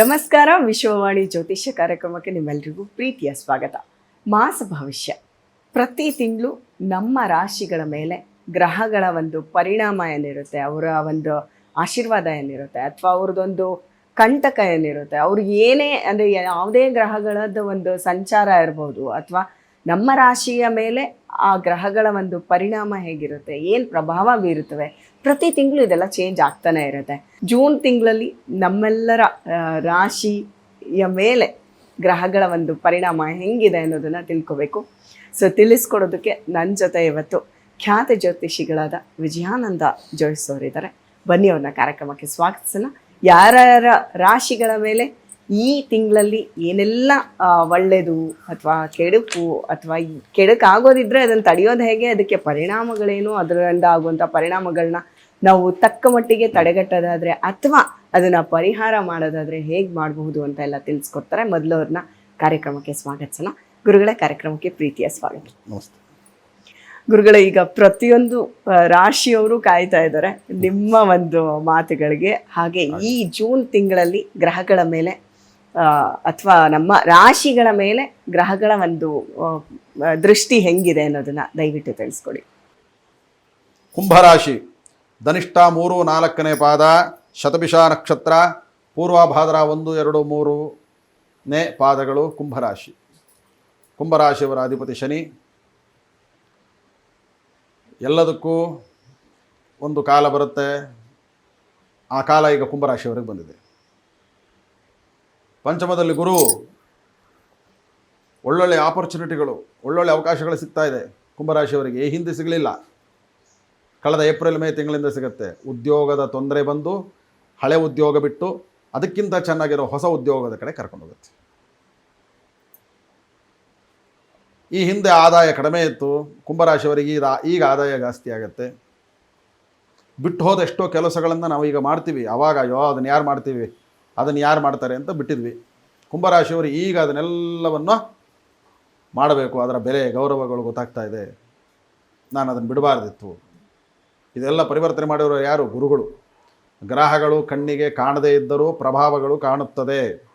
ನಮಸ್ಕಾರ, ವಿಶ್ವವಾಣಿ ಜ್ಯೋತಿಷ್ಯ ಕಾರ್ಯಕ್ರಮಕ್ಕೆ ನಿಮ್ಮೆಲ್ಲರಿಗೂ ಪ್ರೀತಿಯ ಸ್ವಾಗತ. ಮಾಸ ಭವಿಷ್ಯ. ಪ್ರತಿ ತಿಂಗಳು ನಮ್ಮ ರಾಶಿಗಳ ಮೇಲೆ ಗ್ರಹಗಳ ಒಂದು ಪರಿಣಾಮ ಏನಿರುತ್ತೆ, ಅವರ ಒಂದು ಆಶೀರ್ವಾದ ಏನಿರುತ್ತೆ, ಅಥವಾ ಅವ್ರದ್ದೊಂದು ಕಂಟಕ ಏನಿರುತ್ತೆ, ಅವ್ರಿಗೆ ಏನೇ, ಅಂದರೆ ಯಾವುದೇ ಗ್ರಹಗಳದ್ದು ಒಂದು ಸಂಚಾರ ಇರ್ಬೋದು, ಅಥವಾ ನಮ್ಮ ರಾಶಿಯ ಮೇಲೆ ಆ ಗ್ರಹಗಳ ಒಂದು ಪರಿಣಾಮ ಹೇಗಿರುತ್ತೆ? ಏನು ಪ್ರಭಾವ ಬೀರುತ್ತವೆ? ಪ್ರತಿ ತಿಂಗಳು ಇದೆಲ್ಲ ಚೇಂಜ್ ಆಗ್ತಾನೆ ಇರುತ್ತೆ. ಜೂನ್ ತಿಂಗಳಲ್ಲಿ ನಮ್ಮೆಲ್ಲರ ರಾಶಿಯ ಮೇಲೆ ಗ್ರಹಗಳ ಒಂದು ಪರಿಣಾಮ ಹೆಂಗಿದೆ ಅನ್ನೋದನ್ನು ತಿಳ್ಕೊಬೇಕು. ಸೊ ತಿಳಿಸ್ಕೊಡೋದಕ್ಕೆ ನನ್ನ ಜೊತೆ ಇವತ್ತು ಖ್ಯಾತ ಜ್ಯೋತಿಷಿಗಳಾದ ವಿಜಯಾನಂದ ಜೋಯಿಸೋರಿದ್ದಾರೆ ಬನ್ನಿ ಅವ್ರನ್ನ ಕಾರ್ಯಕ್ರಮಕ್ಕೆ ಸ್ವಾಗತಿಸೋಣ. ಯಾರ್ಯಾರ ರಾಶಿಗಳ ಮೇಲೆ ಈ ತಿಂಗಳಲ್ಲಿ ಏನೆಲ್ಲ ಒಳ್ಳೆಯದು ಅಥವಾ ಕೆಡುಕು ಅಥವಾ ಕೆಡುಕಾಗೋದಿದ್ರೆ ಅದನ್ನು ತಡೆಯೋದು ಹೇಗೆ? ಅದಕ್ಕೆ ಪರಿಣಾಮಗಳೇನು? ಅದರಿಂದ ಆಗುವಂಥ ಪರಿಣಾಮಗಳನ್ನ ನಾವು ತಕ್ಕ ಮಟ್ಟಿಗೆ ತಡೆಗಟ್ಟೋದಾದರೆ ಅಥವಾ ಅದನ್ನು ಪರಿಹಾರ ಮಾಡೋದಾದರೆ ಹೇಗೆ ಮಾಡಬಹುದು ಅಂತ ಎಲ್ಲ ತಿಳಿಸ್ಕೊಡ್ತಾರೆ. ಮೊದಲು ಅವ್ರನ್ನ ಕಾರ್ಯಕ್ರಮಕ್ಕೆ ಸ್ವಾಗತಿಸೋಣ ಗುರುಗಳ ಕಾರ್ಯಕ್ರಮಕ್ಕೆ ಪ್ರೀತಿಯ ಸ್ವಾಗತ. ನಮಸ್ತೆ. ಗುರುಗಳ ಈಗ ಪ್ರತಿಯೊಂದು ರಾಶಿಯವರು ಕಾಯ್ತಾ ಇದ್ದಾರೆ. ನಿಮ್ಮ ಒಂದು ಮಾತುಗಳಿಗೆ. ಹಾಗೆ ಈ ಜೂನ್ ತಿಂಗಳಲ್ಲಿ ಗ್ರಹಗಳ ಮೇಲೆ ಅಥವಾ ನಮ್ಮ ರಾಶಿಗಳ ಮೇಲೆ ಗ್ರಹಗಳ ಒಂದು ದೃಷ್ಟಿ ಹೆಂಗಿದೆ ಅನ್ನೋದನ್ನ ದಯವಿಟ್ಟು ತಿಳಿಸ್ಕೊಡಿ. ಕುಂಭರಾಶಿ, ಧನಿಷ್ಠ ಮೂರು ನಾಲ್ಕನೇ ಪಾದ, ಶತಭಿಷ ನಕ್ಷತ್ರ, ಪೂರ್ವಭಾದ್ರ ಒಂದು, ಎರಡು ಮೂರನೇ ಪಾದಗಳು ಕುಂಭರಾಶಿ. ಕುಂಭರಾಶಿಯವರ ಅಧಿಪತಿ ಶನಿ, ಎಲ್ಲದಕ್ಕೂ ಒಂದು ಕಾಲ ಬರುತ್ತೆ. ಆ ಕಾಲ ಈಗ ಕುಂಭರಾಶಿಯವರಿಗೆ ಬಂದಿದೆ. ಪಂಚಮದಲ್ಲಿ ಗುರು, ಒಳ್ಳೊಳ್ಳೆ ಆಪರ್ಚುನಿಟಿಗಳು ಒಳ್ಳೊಳ್ಳೆ ಅವಕಾಶಗಳು ಸಿಗ್ತಾ ಇದೆ ಕುಂಭರಾಶಿಯವರಿಗೆ. ಈ ಹಿಂದೆ ಸಿಗಲಿಲ್ಲ. ಕಳೆದ ಏಪ್ರಿಲ್, ಮೇ ತಿಂಗಳಿಂದ ಸಿಗುತ್ತೆ. ಉದ್ಯೋಗದ ತೊಂದರೆ ಬಂದು ಹಳೆ ಉದ್ಯೋಗ ಬಿಟ್ಟು ಅದಕ್ಕಿಂತ ಚೆನ್ನಾಗಿರೋ ಹೊಸ ಉದ್ಯೋಗದ ಕಡೆ ಕರ್ಕೊಂಡು ಹೋಗುತ್ತೆ. ಈ ಹಿಂದೆ ಆದಾಯ ಕಡಿಮೆ ಇತ್ತು. ಕುಂಭರಾಶಿಯವರಿಗೆ ಈಗ ಈಗ ಆದಾಯ ಜಾಸ್ತಿ ಆಗುತ್ತೆ. ಬಿಟ್ಟು ಹೋದ ಎಷ್ಟೋ ಕೆಲಸಗಳನ್ನು ನಾವು ಈಗ ಮಾಡ್ತೀವಿ. ಅವಾಗ ಅಯ್ಯೋ, ಅದನ್ನು ಯಾರು ಮಾಡ್ತೀವಿ? ಅದನ್ನು ಯಾರು ಮಾಡ್ತಾರೆ ಅಂತ ಬಿಟ್ಟಿದ್ವಿ. ಕುಂಭರಾಶಿಯವರು ಈಗ ಅದನ್ನೆಲ್ಲವನ್ನು ಮಾಡಬೇಕು. ಅದರ ಬೆಲೆ, ಗೌರವಗಳು ಗೊತ್ತಾಗ್ತಾ ಇದೆ. ನಾನು ಅದನ್ನು ಬಿಡಬಾರ್ದಿತ್ತು. ಇದೆಲ್ಲ ಪರಿವರ್ತನೆ ಮಾಡಿರೋ ಯಾರು? ಗುರುಗಳು. ಗ್ರಹಗಳು ಕಣ್ಣಿಗೆ ಕಾಣದೇ ಇದ್ದರೂ ಪ್ರಭಾವಗಳು ಕಾಣುತ್ತದೆ.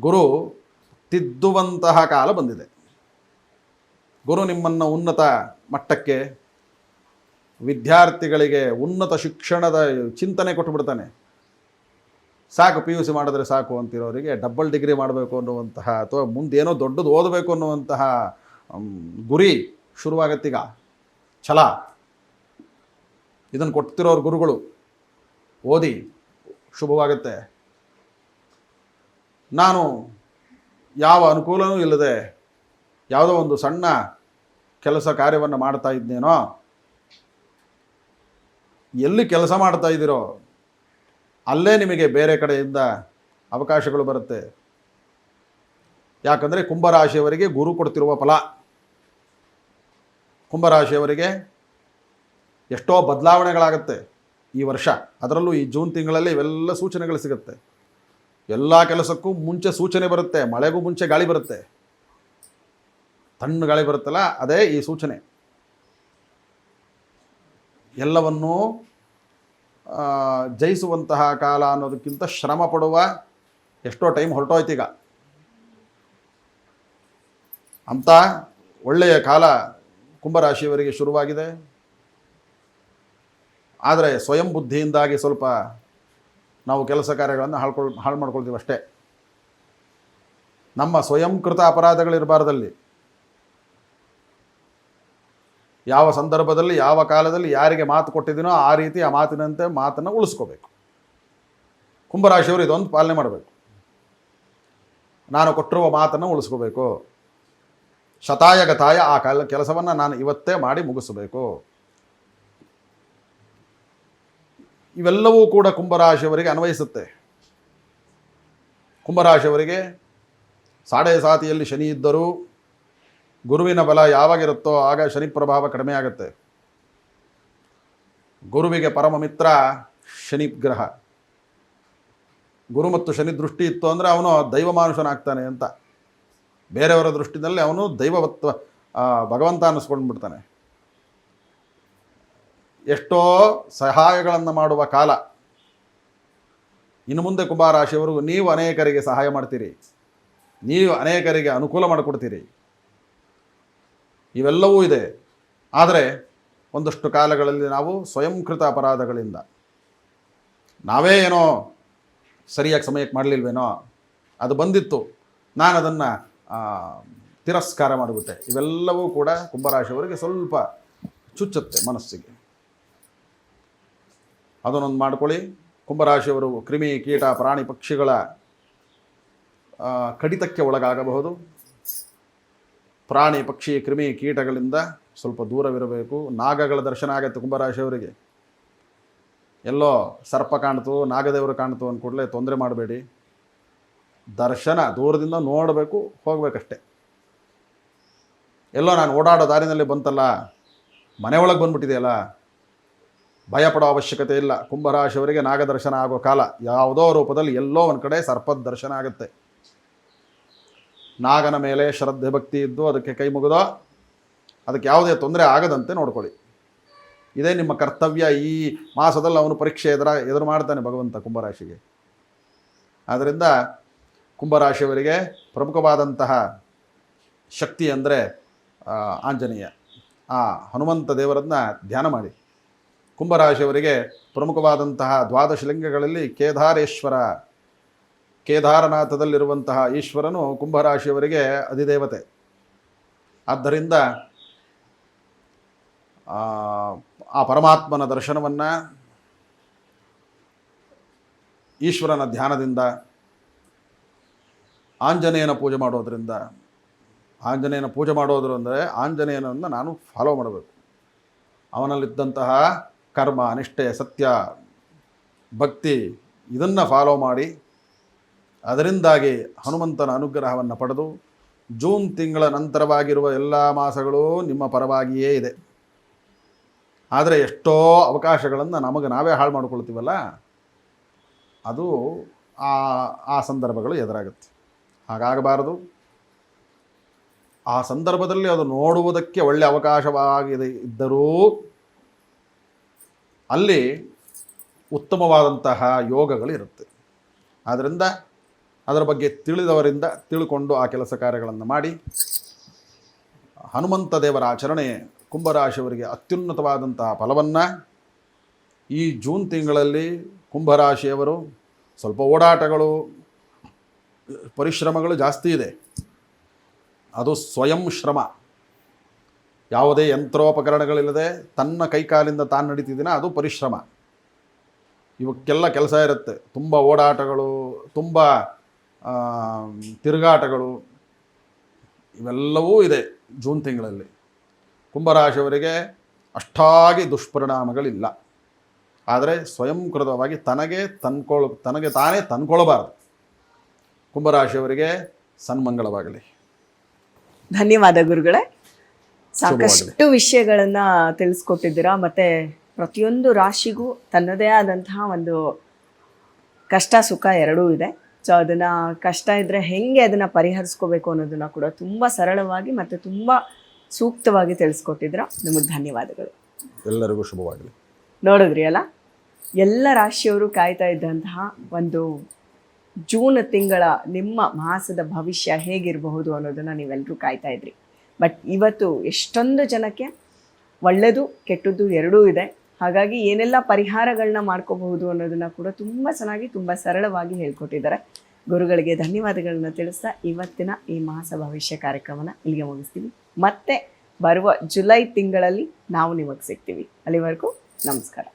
ಗುರು ತಿದ್ದುವಂತಹ ಕಾಲ ಬಂದಿದೆ. ಗುರು ನಿಮ್ಮನ್ನು ಉನ್ನತ ಮಟ್ಟಕ್ಕೆ ವಿದ್ಯಾರ್ಥಿಗಳಿಗೆ ಉನ್ನತ ಶಿಕ್ಷಣದ ಚಿಂತನೆ ಕೊಟ್ಟುಬಿಡ್ತಾನೆ ಸಾಕು ಪಿ ಯು ಸಿ ಮಾಡಿದ್ರೆ ಸಾಕು ಅಂತಿರೋರಿಗೆ ಡಬಲ್ ಡಿಗ್ರಿ ಮಾಡಬೇಕು ಅನ್ನುವಂತಹ ಅಥವಾ ಮುಂದೇನೋ ದೊಡ್ಡದು ಓದಬೇಕು ಅನ್ನುವಂತಹ ಗುರಿ ಶುರುವಾಗತ್ತೀಗ. ಛಲ. ಇದನ್ನು ಕೊಡ್ತಿರೋರು ಗುರುಗಳು. ಓದಿ, ಶುಭವಾಗುತ್ತೆ. ನಾನು ಯಾವ ಅನುಕೂಲವೂ ಇಲ್ಲದೆ ಯಾವುದೋ ಒಂದು ಸಣ್ಣ ಕೆಲಸ ಕಾರ್ಯವನ್ನು ಮಾಡ್ತಾ ಇದ್ದೇನೋ, ಎಲ್ಲಿ ಕೆಲಸ ಮಾಡ್ತಾ ಇದ್ದೀರೋ ಅಲ್ಲೇ ನಿಮಗೆ ಬೇರೆ ಕಡೆಯಿಂದ ಅವಕಾಶಗಳು ಬರುತ್ತೆ. ಯಾಕಂದರೆ ಕುಂಭರಾಶಿಯವರಿಗೆ ಗುರು ಕೊಡ್ತಿರುವ ಫಲ. ಕುಂಭರಾಶಿಯವರಿಗೆ ಎಷ್ಟೋ ಬದಲಾವಣೆಗಳಾಗುತ್ತೆ ಈ ವರ್ಷ. ಅದರಲ್ಲೂ ಈ ಜೂನ್ ತಿಂಗಳಲ್ಲಿ ಇವೆಲ್ಲ ಸೂಚನೆಗಳು ಸಿಗುತ್ತೆ. ಎಲ್ಲ ಕೆಲಸಕ್ಕೂ ಮುಂಚೆ ಸೂಚನೆ ಬರುತ್ತೆ, ಮಳೆಗೂ ಮುಂಚೆ ಗಾಳಿ ಬರುತ್ತೆ. ತಣ್ಣು ಗಾಳಿ ಬರುತ್ತಲ್ಲ, ಅದೇ ಈ ಸೂಚನೆ. ಎಲ್ಲವನ್ನೂ ಜಯಿಸುವಂತಹ ಕಾಲ ಅನ್ನೋದಕ್ಕಿಂತ ಶ್ರಮ ಪಡುವ ಎಷ್ಟೋ ಟೈಮ್ ಹೊರಟೋಯ್ತೀಗ ಅಂತ ಒಳ್ಳೆಯ ಕಾಲ ಕುಂಭರಾಶಿಯವರಿಗೆ ಶುರುವಾಗಿದೆ. ಆದರೆ ಸ್ವಯಂ ಬುದ್ಧಿಯಿಂದಾಗಿ ಸ್ವಲ್ಪ ನಾವು ಕೆಲಸ ಕಾರ್ಯಗಳನ್ನು ಹಾಳ್ಕೊಳ್ ಹಾಳು ಮಾಡ್ಕೊಳ್ತೀವಿ ಅಷ್ಟೇ ನಮ್ಮ ಸ್ವಯಂಕೃತ ಅಪರಾಧಗಳಿರಬಾರ್ದಲ್ಲಿ. ಯಾವ ಸಂದರ್ಭದಲ್ಲಿ, ಯಾವ ಕಾಲದಲ್ಲಿ ಯಾರಿಗೆ ಮಾತು ಕೊಟ್ಟಿದ್ದೀನೋ ಆ ರೀತಿ ಆ ಮಾತಿನಂತೆ ಮಾತನ್ನು ಉಳಿಸ್ಕೋಬೇಕು. ಕುಂಭರಾಶಿಯವರು ಇದೊಂದು ಪಾಲನೆ ಮಾಡಬೇಕು. ನಾನು ಕೊಟ್ಟಿರುವ ಮಾತನ್ನು ಉಳಿಸ್ಕೋಬೇಕು. ಶತಾಯ ಗತಾಯ ಆ ಕಾಲ ಕೆಲಸವನ್ನು ನಾನು ಇವತ್ತೇ ಮಾಡಿ ಮುಗಿಸಬೇಕು. ಇವೆಲ್ಲವೂ ಕೂಡ ಕುಂಭರಾಶಿಯವರಿಗೆ ಅನ್ವಯಿಸುತ್ತೆ. ಕುಂಭರಾಶಿಯವರಿಗೆ ಸಾಡೆ ಸಾತಿಯಲ್ಲಿ ಶನಿ ಇದ್ದರೂ ಗುರುವಿನ ಬಲ ಯಾವಾಗಿರುತ್ತೋ ಆಗ ಶನಿ ಪ್ರಭಾವ ಕಡಿಮೆ ಆಗುತ್ತೆ ಗುರುವಿಗೆ ಪರಮ ಮಿತ್ರ ಶನಿ ಗ್ರಹ ಗುರು ಮತ್ತು ಶನಿ ದೃಷ್ಟಿ ಇತ್ತು ಅಂದರೆ ಅವನು ದೈವ ಮಾನುಷನಾಗ್ತಾನೆ ಅಂತ. ಬೇರೆಯವರ ದೃಷ್ಟಿನಲ್ಲಿ ಅವನು ದೈವವತ್ವ ಭಗವಂತ ಅನ್ನಿಸ್ಕೊಂಡು ಬಿಡ್ತಾನೆ. ಎಷ್ಟೋ ಸಹಾಯಗಳನ್ನು ಮಾಡುವ ಕಾಲ. ಇನ್ನು ಮುಂದೆ ಕುಂಭಾರಾಶಿಯವರು ನೀವು ಅನೇಕರಿಗೆ ಸಹಾಯ ಮಾಡ್ತೀರಿ. ನೀವು ಅನೇಕರಿಗೆ ಅನುಕೂಲ ಮಾಡಿಕೊಡ್ತೀರಿ. ಇವೆಲ್ಲವೂ ಇದೆ. ಆದರೆ ಒಂದಷ್ಟು ಕಾಲಗಳಲ್ಲಿ ನಾವು ಸ್ವಯಂಕೃತ ಅಪರಾಧಗಳಿಂದ. ನಾವೇ ಏನೋ ಸರಿಯಾಗಿ ಸಮಯಕ್ಕೆ ಮಾಡಲಿಲ್ವೇನೋ, ಅದು ಬಂದಿತ್ತು. ನಾನು ಅದನ್ನು ತಿರಸ್ಕಾರ ಮಾಡಿಬಿಟ್ಟೆ. ಇವೆಲ್ಲವೂ ಕೂಡ ಕುಂಭರಾಶಿಯವರಿಗೆ ಸ್ವಲ್ಪ ಚುಚ್ಚುತ್ತೆ ಮನಸ್ಸಿಗೆ. ಅದನ್ನೊಂದು ಮಾಡ್ಕೊಳ್ಳಿ. ಕುಂಭರಾಶಿಯವರು ಕ್ರಿಮಿ ಕೀಟ ಪ್ರಾಣಿ ಪಕ್ಷಿಗಳ ಕಡಿತಕ್ಕೆ ಒಳಗಾಗಬಹುದು. ಪ್ರಾಣಿ ಪಕ್ಷಿ ಕ್ರಿಮಿ ಕೀಟಗಳಿಂದ ಸ್ವಲ್ಪ ದೂರವಿರಬೇಕು. ನಾಗಗಳ ದರ್ಶನ ಆಗತ್ತೆ ಕುಂಭರಾಶಿಯವರಿಗೆ. ಎಲ್ಲೋ ಸರ್ಪ ಕಾಣ್ತು, ನಾಗದೇವರು ಕಾಣ್ತು ಅಂದ ಕೂಡಲೇ ತೊಂದರೆ ಮಾಡಬೇಡಿ. ದರ್ಶನ ದೂರದಿಂದ ನೋಡಬೇಕು, ಹೋಗಬೇಕಷ್ಟೆ. ಎಲ್ಲೋ ನಾನು ಓಡಾಡೋ ದಾರಿನಲ್ಲಿ ಬಂತಲ್ಲ, ಮನೆ ಒಳಗೆ ಬಂದ್ಬಿಟ್ಟಿದೆಯಲ್ಲ ಭಯ ಪಡೋ ಅವಶ್ಯಕತೆ ಇಲ್ಲ. ಕುಂಭರಾಶಿಯವರಿಗೆ ನಾಗದರ್ಶನ ಆಗೋ ಕಾಲ ಯಾವುದೋ ರೂಪದಲ್ಲಿ ಎಲ್ಲೋ ಒಂದು ಕಡೆ ಸರ್ಪದ ದರ್ಶನ ಆಗುತ್ತೆ. ನಾಗನ ಮೇಲೆ ಶ್ರದ್ಧೆ ಭಕ್ತಿ ಇದ್ದು ಅದಕ್ಕೆ ಕೈ ಮುಗಿದೋ, ಅದಕ್ಕೆ ಯಾವುದೇ ತೊಂದರೆ ಆಗದಂತೆ ನೋಡ್ಕೊಳ್ಳಿ. ಇದೇ ನಿಮ್ಮ ಕರ್ತವ್ಯ. ಈ ಮಾಸದಲ್ಲಿ ಅವನು ಪರೀಕ್ಷೆ ಎದುರ, ಎದುರು ಮಾಡ್ತಾನೆ ಭಗವಂತ ಕುಂಭರಾಶಿಗೆ. ಆದ್ದರಿಂದ ಕುಂಭರಾಶಿಯವರಿಗೆ ಪ್ರಮುಖವಾದಂತಹ ಶಕ್ತಿ ಅಂದರೆ ಆಂಜನೇಯ. ಆ ಹನುಮಂತ ದೇವರನ್ನ ಧ್ಯಾನ ಮಾಡಿ. ಕುಂಭರಾಶಿಯವರಿಗೆ ಪ್ರಮುಖವಾದಂತಹ ದ್ವಾದಶ ಲಿಂಗಗಳಲ್ಲಿ ಕೇದಾರೇಶ್ವರ ಕೇದಾರನಾಥದಲ್ಲಿರುವಂತಹ ಈಶ್ವರನು ಕುಂಭರಾಶಿಯವರಿಗೆ ಅಧಿದೇವತೆ. ಆದ್ದರಿಂದ ಆ, ಪರಮಾತ್ಮನ ದರ್ಶನವನ್ನು ಈಶ್ವರನ ಧ್ಯಾನದಿಂದ ಆಂಜನೇಯನ ಪೂಜೆ ಮಾಡೋದರಿಂದ ಆಂಜನೇಯನ ಪೂಜೆ ಮಾಡೋದ್ರು ಅಂದರೆ ಆಂಜನೇಯನನ್ನು ನಾನು ಫಾಲೋ ಮಾಡಬೇಕು. ಅವನಲ್ಲಿದ್ದಂತಹ ಕರ್ಮ ನಿಷ್ಠೆ ಸತ್ಯ ಭಕ್ತಿ ಇದನ್ನು ಫಾಲೋ ಮಾಡಿ ಅದರಿಂದಾಗಿ ಹನುಮಂತನ ಅನುಗ್ರಹವನ್ನು ಪಡೆದು ಜೂನ್ ತಿಂಗಳ ನಂತರವಾಗಿರುವ ಎಲ್ಲ ಮಾಸಗಳು ನಿಮ್ಮ ಪರವಾಗಿಯೇ ಇದೆ. ಆದರೆ ಎಷ್ಟೋ ಅವಕಾಶಗಳನ್ನು ನಮಗೆ ನಾವೇ ಹಾಳು ಮಾಡ್ಕೊಳ್ತೀವಲ್ಲ? ಅದು ಆ ಆ ಸಂದರ್ಭಗಳು ಎದುರಾಗುತ್ತೆ. ಹಾಗಾಗಬಾರದು. ಆ ಸಂದರ್ಭದಲ್ಲಿ ಅದು ನೋಡುವುದಕ್ಕೆ ಒಳ್ಳೆಯ ಅವಕಾಶವಾಗಿದೆ ಇದ್ದರೂ ಅಲ್ಲಿ ಉತ್ತಮವಾದಂತಹ ಯೋಗಗಳು ಇರುತ್ತೆ. ಆದ್ದರಿಂದ ಅದರ ಬಗ್ಗೆ ತಿಳಿದವರಿಂದ ತಿಳ್ಕೊಂಡು ಆ ಕೆಲಸ ಕಾರ್ಯಗಳನ್ನು ಮಾಡಿ. ಹನುಮಂತ ದೇವರ ಆಚರಣೆ ಕುಂಭರಾಶಿಯವರಿಗೆ ಅತ್ಯುನ್ನತವಾದಂತಹ ಫಲವನ್ನು ಈ ಜೂನ್ ತಿಂಗಳಲ್ಲಿ ಕುಂಭರಾಶಿಯವರು ಸ್ವಲ್ಪ ಓಡಾಟಗಳು, ಪರಿಶ್ರಮಗಳು ಜಾಸ್ತಿ ಇದೆ. ಅದು ಸ್ವಯಂ ಶ್ರಮ. ಯಾವುದೇ ಯಂತ್ರೋಪಕರಣಗಳಿಲ್ಲದೆ ತನ್ನ ಕೈಕಾಲಿಂದ ತಾನು ನಡೀತಿದ್ದೀನ, ಅದು ಪರಿಶ್ರಮ. ಇವಕ್ಕೆಲ್ಲ ಕೆಲಸ ಇರುತ್ತೆ. ತುಂಬ ಓಡಾಟಗಳು, ತುಂಬ ತಿರುಗಾಟಗಳು ಇವೆಲ್ಲವೂ ಇದೆ ಜೂನ್ ತಿಂಗಳಲ್ಲಿ. ಕುಂಭರಾಶಿಯವರಿಗೆ ಅಷ್ಟಾಗಿ ದುಷ್ಪರಿಣಾಮಗಳಿಲ್ಲ. ಆದರೆ ಸ್ವಯಂಕೃತವಾಗಿ ತನಗೆ ತಂದ್ಕೊಳ್ ತನಗೆ ತಾನೇ ತಂದ್ಕೊಳ್ಬಾರ್ದು ಕುಂಭರಾಶಿಯವರಿಗೆ ಸನ್ಮಂಗಳವಾಗಲಿ. ಧನ್ಯವಾದ ಗುರುಗಳೇ. ಸಾಕಷ್ಟು ವಿಷಯಗಳನ್ನ ತಿಳಿಸ್ಕೊಟ್ಟಿದ್ದೀರಾ. ಮತ್ತೆ ಪ್ರತಿಯೊಂದು ರಾಶಿಗೂ ತನ್ನದೇ ಆದಂತಹ ಒಂದು ಕಷ್ಟ ಸುಖ ಎರಡೂ ಇದೆ. ಸೊ ಅದನ್ನು ಕಷ್ಟ ಇದ್ದರೆ ಹೆಂಗೆ ಅದನ್ನು ಪರಿಹರಿಸ್ಕೋಬೇಕು ಅನ್ನೋದನ್ನು ಕೂಡ ತುಂಬ ಸರಳವಾಗಿ ಮತ್ತು ತುಂಬ ಸೂಕ್ತವಾಗಿ ತಿಳಿಸ್ಕೊಟ್ಟಿದ್ರ. ನಿಮಗೆ ಧನ್ಯವಾದಗಳು. ಎಲ್ಲರಿಗೂ ಶುಭವಾಗಲಿ. ನೋಡಿದ್ರಿ ಅಲ್ಲ? ಎಲ್ಲ ರಾಶಿಯವರು ಕಾಯ್ತಾ ಇದ್ದಂತಹ ಒಂದು ಜೂನ್ ತಿಂಗಳ ನಿಮ್ಮ ಮಾಸದ ಭವಿಷ್ಯ ಹೇಗಿರಬಹುದು ಅನ್ನೋದನ್ನ ನೀವೆಲ್ಲರೂ ಕಾಯ್ತಾ ಇದ್ರಿ. ಬಟ್ ಇವತ್ತು ಎಷ್ಟೊಂದು ಜನಕ್ಕೆ ಒಳ್ಳೆಯದು ಕೆಟ್ಟದ್ದು ಎರಡೂ ಇದೆ. ಹಾಗಾಗಿ ಏನೆಲ್ಲ ಪರಿಹಾರಗಳನ್ನ ಮಾಡ್ಕೋಬಹುದು ಅನ್ನೋದನ್ನ ಕೂಡ ತುಂಬ ಚೆನ್ನಾಗಿ, ತುಂಬ ಸರಳವಾಗಿ ಹೇಳ್ಕೊಟ್ಟಿದ್ದಾರೆ. ಗುರುಗಳಿಗೆ ಧನ್ಯವಾದಗಳನ್ನ ತಿಳಿಸ್ತಾ ಇವತ್ತಿನ ಈ ಮಾಸ ಭವಿಷ್ಯ ಕಾರ್ಯಕ್ರಮನ ಇಲ್ಲಿಗೆ ಮುಗಿಸ್ತೀವಿ. ಮತ್ತೆ ಬರುವ ಜುಲೈ ತಿಂಗಳಲ್ಲಿ ನಾವು ನಿಮಗೆ ಸಿಗ್ತೀವಿ. ಅಲ್ಲಿವರೆಗೂ ನಮಸ್ಕಾರ.